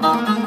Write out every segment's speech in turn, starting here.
Gözyaşlarım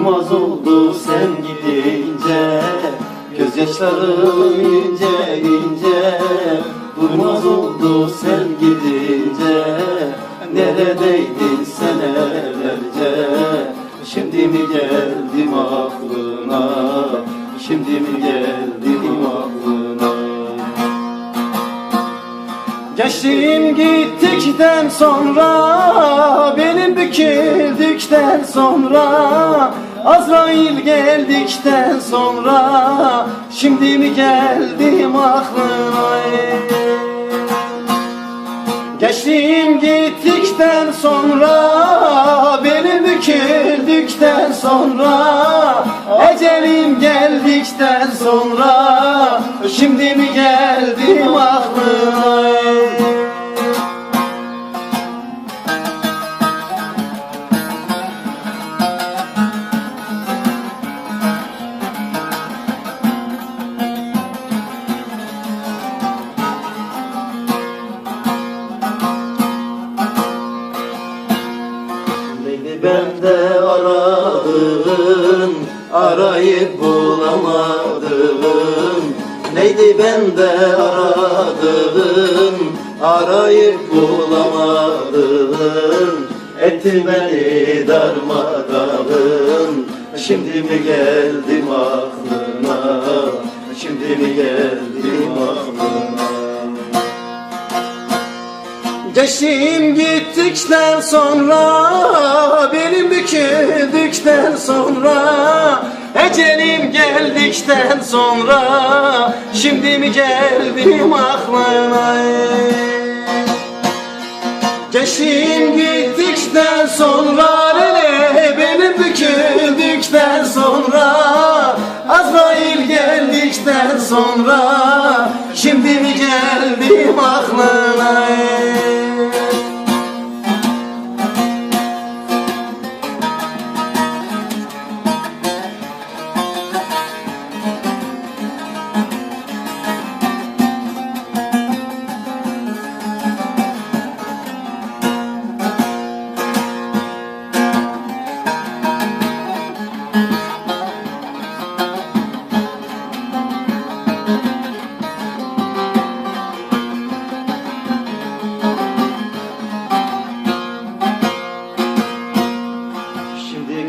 Durmaz oldu sen gidince Gözyaşlarım ince ince. Durmaz oldu sen gidince Neredeydin senelerce Şimdi mi geldim aklına Şimdi mi geldim aklına? Geçtiğim gittikten sonra Benim büküldükten sonra Azrail geldikten sonra Şimdi mi geldim aklına? Geçtiğim gittikten sonra Benim büküldükten sonra Ecelim geldikten sonra Şimdi mi geldim bende aradığın Arayıp bulamadığın. Neydi bende aradığın Arayıp bulamadığın? Etti beni darmadağın. Şimdi mi geldim aklına? Şimdi mi geldim aklına? Geçtim gittikten sonra Ecelim geldikten sonra Şimdi mi geldim aklına? Geçtim gittikten sonra Nene benim büküldükten sonra Azrail geldikten sonra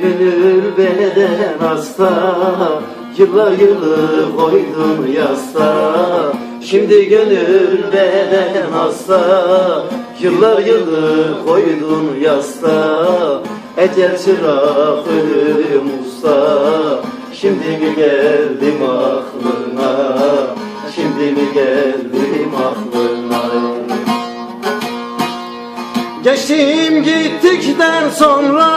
gönül beden hasta Yıllar yılı koydum yasta. Şimdi gönül beden hasta Yıllar yılı koydum yasta. Ecel çırak ölüm usta Şimdi mi geldim aklına? Şimdi mi geldim aklına Geçtim gittikten sonra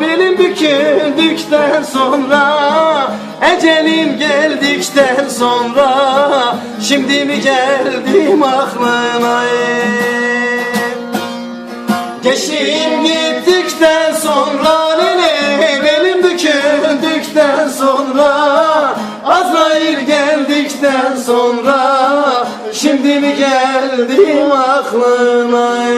Benim büküldükten sonra Ecelim geldikten sonra Şimdi mi geldim aklına? Geçtim gittikten sonra Nene benim büküldükten sonra Azrail geldikten sonra Şimdi mi geldim aklına